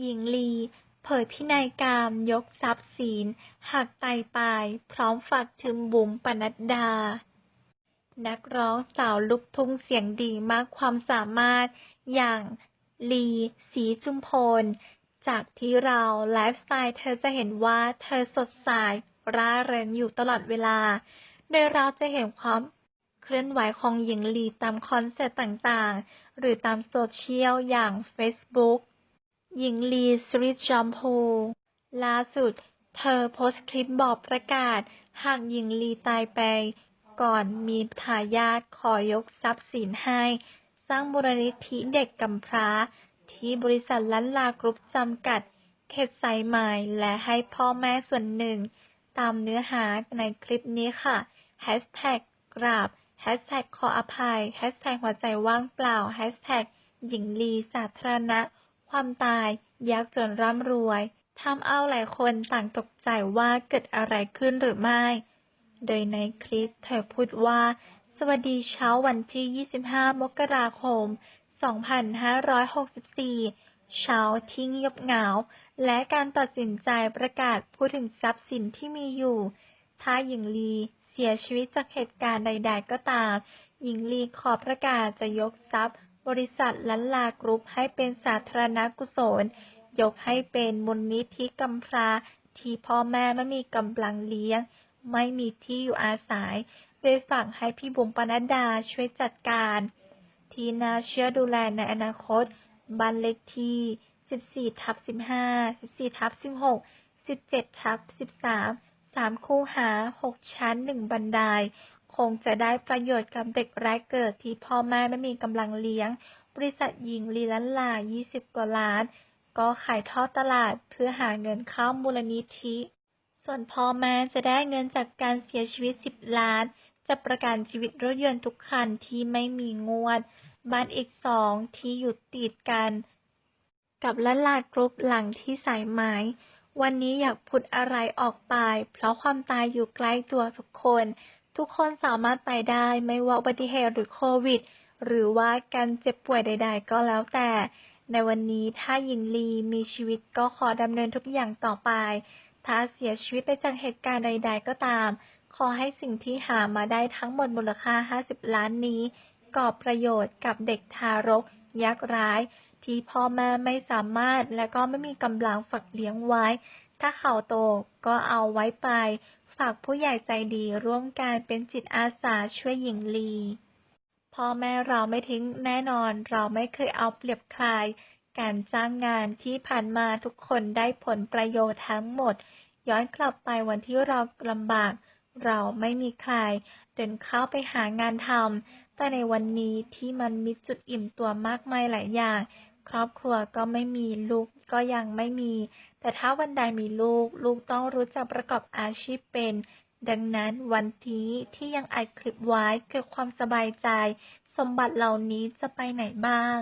หญิงลี เผยพินัยกรรม ยกทรัพย์สิน หักไตปลาย พร้อมฝากถึงบุ๋มปนัดดา นักร้องสาวลูกทุ่งเสียงดีมากความสามารถ อย่างลีศรีจุมพล จากที่เราไลฟ์สไตล์เธอจะเห็นว่าเธอสดใสร่าเริงอยู่ตลอดเวลา โดยเราจะเห็นความเคลื่อนไหวของหญิงลีตามคอนเสิร์ตต่างๆ หรือตามโซเชียลอย่าง Facebook หญิงลี สริจอมพูล่าสุด เธอโพสต์คลิปบอกประกาศ หากหญิงลีตายไป ก่อนมีทายาทขอยกทรัพย์สินให้ สร้างมูลนิธิเด็กกำพร้า ที่บริษัทล้านลากรุ๊ปจำกัด เขตสายไหมและให้พ่อแม่ส่วนหนึ่ง ตามเนื้อหาในคลิปนี้ค่ะแฮชแท็กกราบแฮชแท็กขออภัยแฮชแท็กหัวใจว่างเปล่าแฮชแท็กหญิงลีสาธารณะ ความตาย ยากจนร่ำรวยทำเอาหลายคนต่างตกใจว่าเกิดอะไรขึ้นหรือไม่ โดยในคลิปเธอพูดว่า สวัสดีเช้าวันที่ 25 มกราคม 2564 เช้าที่เงียบเหงา และการตัดสินใจประกาศพูดถึงทรัพย์สินที่มีอยู่ ถ้าหญิงลีเสียชีวิตจากเหตุการณ์ใด ๆ ก็ตาม หญิงลีขอประกาศจะยกทรัพย์ บริษัทล้านลากรุ๊ปให้เป็นสาธารณกุศล ยกให้เป็นมูลนิธิกำพร้า ที่พ่อแม่ไม่มีกำลังเลี้ยง ไม่มีที่อยู่อาศัย โดยฝากให้พี่บุ๋มปนัดดาช่วยจัดการ ที่น่าเชื่อดูแลในอนาคต บ้านเลขที่ 14ทับ15 14ทับ16 17ทับ13 3 คู่หา 6 ชั้น 1 บันได คงจะได้ประโยชน์กับเด็กแรกเกิดที่พ่อแม่ไม่มีกำลังเลี้ยง บริษัทหญิงลีลันลา 20 กว่าล้าน ก็ขายทอดตลาดเพื่อหาเงินเข้ามูลนิธิ ส่วนพ่อแม่จะได้เงินจากการเสียชีวิต 10 ล้าน จะประกันชีวิตรถยนต์ทุกคันที่ไม่มีงวด บ้านอีกสองที่อยู่ติดกัน กับละลากรุ๊ปหลังที่สายไหมวันนี้อยากพูดอะไรออกไป เพราะความตายอยู่ใกล้ตัวทุกคน ทุกคนสามารถตายได้ไม่ว่าอุบัติเหตุหรือโควิด หรือว่าการเจ็บป่วยใด ๆ ก็แล้วแต่ ในวันนี้ถ้าหญิงลีมีชีวิตก็ขอดำเนินทุกอย่างต่อไป ถ้าเสียชีวิตไปจากเหตุการณ์ใด ๆ ก็ตาม ขอให้สิ่งที่หามาได้ทั้งหมดมูลค่า 50 ล้านนี้ก่อประโยชน์กับเด็กทารกยากไร้าย ที่พ่อแม่ไม่สามารถและก็ไม่มีกำลังฝากเลี้ยงไว้ ถ้าเขาโตก็เอาไว้ไป ฝากผู้ใหญ่ใจดีร่วมกันเป็นจิตอาสาช่วยหญิงลีพ่อแม่เราไม่ทิ้งแน่นอนเราไม่เคยเอาเปรียบใครการจ้างงานที่ผ่านมาทุกคนได้ผลประโยชน์ทั้งหมด ย้อนกลับไปวันที่เราลำบาก เราไม่มีใคร เดินเข้าไปหางานทำแต่ในวันนี้ที่มันมีจุดอิ่มตัวมากมายหลายอย่าง ครอบครัวก็ไม่มีลูกก็ยังไม่มี แต่ถ้าวันใดมีลูก ลูกต้องรู้จักประกอบอาชีพเป็น ดังนั้นวันนี้ที่ยังอัดคลิปไว้เกิดความสบายใจ สมบัติเหล่านี้จะไปไหนบ้าง